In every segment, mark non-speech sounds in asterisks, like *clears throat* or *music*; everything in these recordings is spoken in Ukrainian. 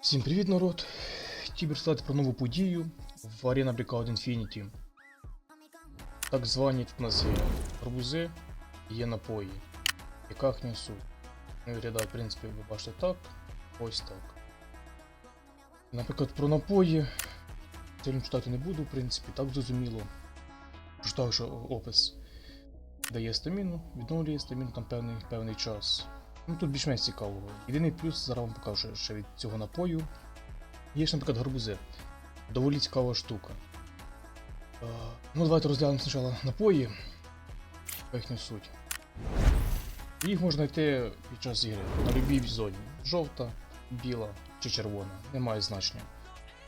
Всім привіт, народ! Хотів розказати про нову подію в Arena Breakout Infinity. Так звані тут нас є арбузи і є напої. Яка їхня суть? Ну, виглядає, в принципі, ви бачите так, ось так. Наприклад, про напої. Сильно читати не буду, в принципі, так зрозуміло. Прочитав, що опис дає стаміну, відновлює стаміну там певний, певний час. Ну тут більш-менш цікавого. Єдиний плюс зараз вам покажу ще від цього напою. Є ж, наприклад, гарбузи. Доволі цікава штука. Е, ну, давайте розглянемо спочатку напої. Їхню суть. Їх можна знайти під час ігри на любій зоні. Жовта, біла чи червона. Немає значення.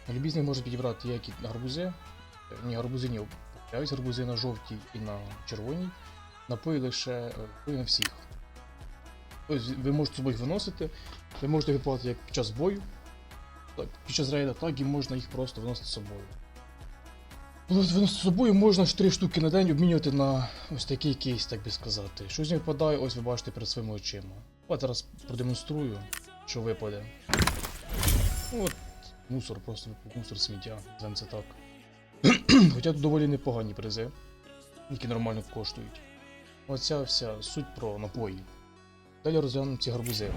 На любій з них можна підібрати як і гарбузи. Ні, гарбузи ні. Гарбузи на жовтій і на червоній. Напої лише е, на всіх. Ви можете собою їх виносити, ви можете випадати як під час бою, так, під час рейда, так і можна їх просто виносити з собою. Виносити з собою можна 4 штуки на день обмінювати на ось такий кейс, так би сказати. Що з нього випадає, ось ви бачите перед своїми очима. От зараз продемонструю, що випаде. От, мусор, просто мусор сміття, називаємо це так. *clears throat* Хоча тут доволі непогані призи, які нормально коштують. Оця вся суть про напої. Далі розглянемо ці гарбузи.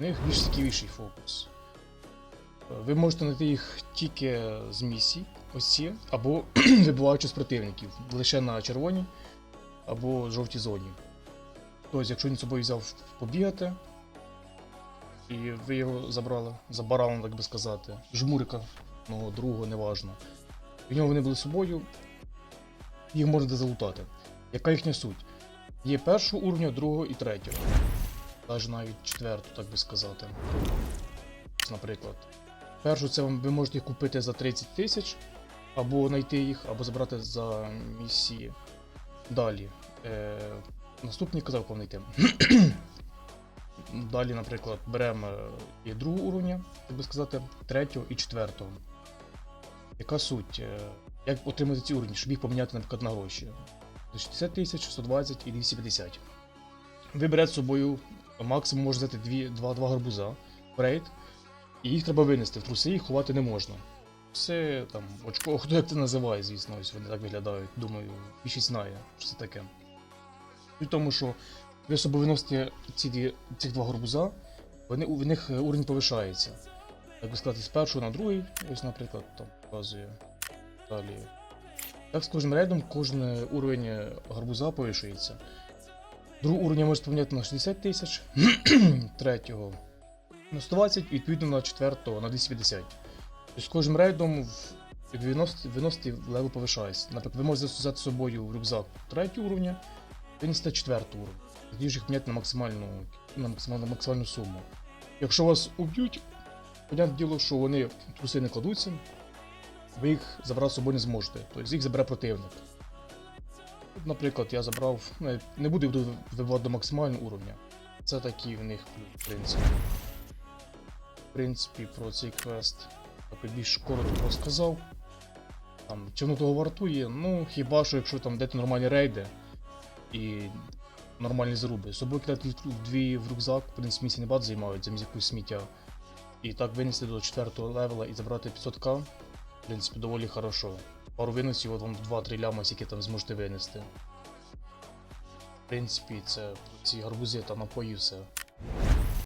У них більш цікавіший фокус. Ви можете знайти їх тільки з місій, ось ці, або *clears throat* вибиваючи з противників, лише на червоній або жовтій зоні. Тобто, якщо він з собою взяв побігати, і ви його забрали, забарали, так би сказати, жмурика, ну, другого, неважно. В нього вони були з собою, їх можна залутати. Яка їхня суть? Є першого уровня, другого і третього. Навіть навіть четверту, так би сказати. Наприклад. Першу це ви можете купити за 30 тисяч, або знайти їх, або забрати за місії. Далі. Е, наступний казав повнити. *clears throat* Далі, наприклад, беремо е, і другого уровня, так би сказати, третього і четвертого. Яка суть? Е, Як отримати ці уровні, щоб їх поміняти, наприклад, на гроші? 60 тисяч, 120 і 250. Ви берете з собою максимум можна взяти 2, 2, гарбуза в рейд, і їх треба винести. В труси їх ховати не можна. Все там, очко, хто *laughs* як це називає, звісно, ось вони так виглядають. Думаю, більшість знає, що це таке. При тому, що ви з собою виносите ці, цих два гарбуза, вони, у них уровень повишається. Як би сказати, з першого на другий, ось, наприклад, там показує. Далі так з кожним рейдом кожен уровень гарбуза повишується. Другого уровня можете поміняти на 60 тисяч, *clears throat* третього на 120, і відповідно на четвертого на 250. Тобто з кожним рейдом в 90, 90 левел повишається. Наприклад, ви можете взяти з собою в рюкзак третього уровня, винести четвертого уровня. Тоді ж їх поміняти на максимальну, на максимальну, максимальну суму. Якщо вас уб'ють, понятне діло, що вони труси не кладуться, ви їх забрати з собою не зможете. Тобто їх забере противник. От, наприклад, я забрав. ну, я не буду вибивати до максимального уровня. Це такий в них в принципі. В принципі, про цей квест і більш коротко розказав. Там, чи того вартує? Ну, хіба що якщо там дати нормальні рейди і нормальні заруби. З собою кидати дві в рюкзак, в принципі, місії не багато займають замість якогось сміття. І так винести до 4 левела і забрати 500к в принципі, доволі хорошо. Пару виносів, от вам 2-3 ляма, які там зможете винести. В принципі, це ці гарбузи та напої все.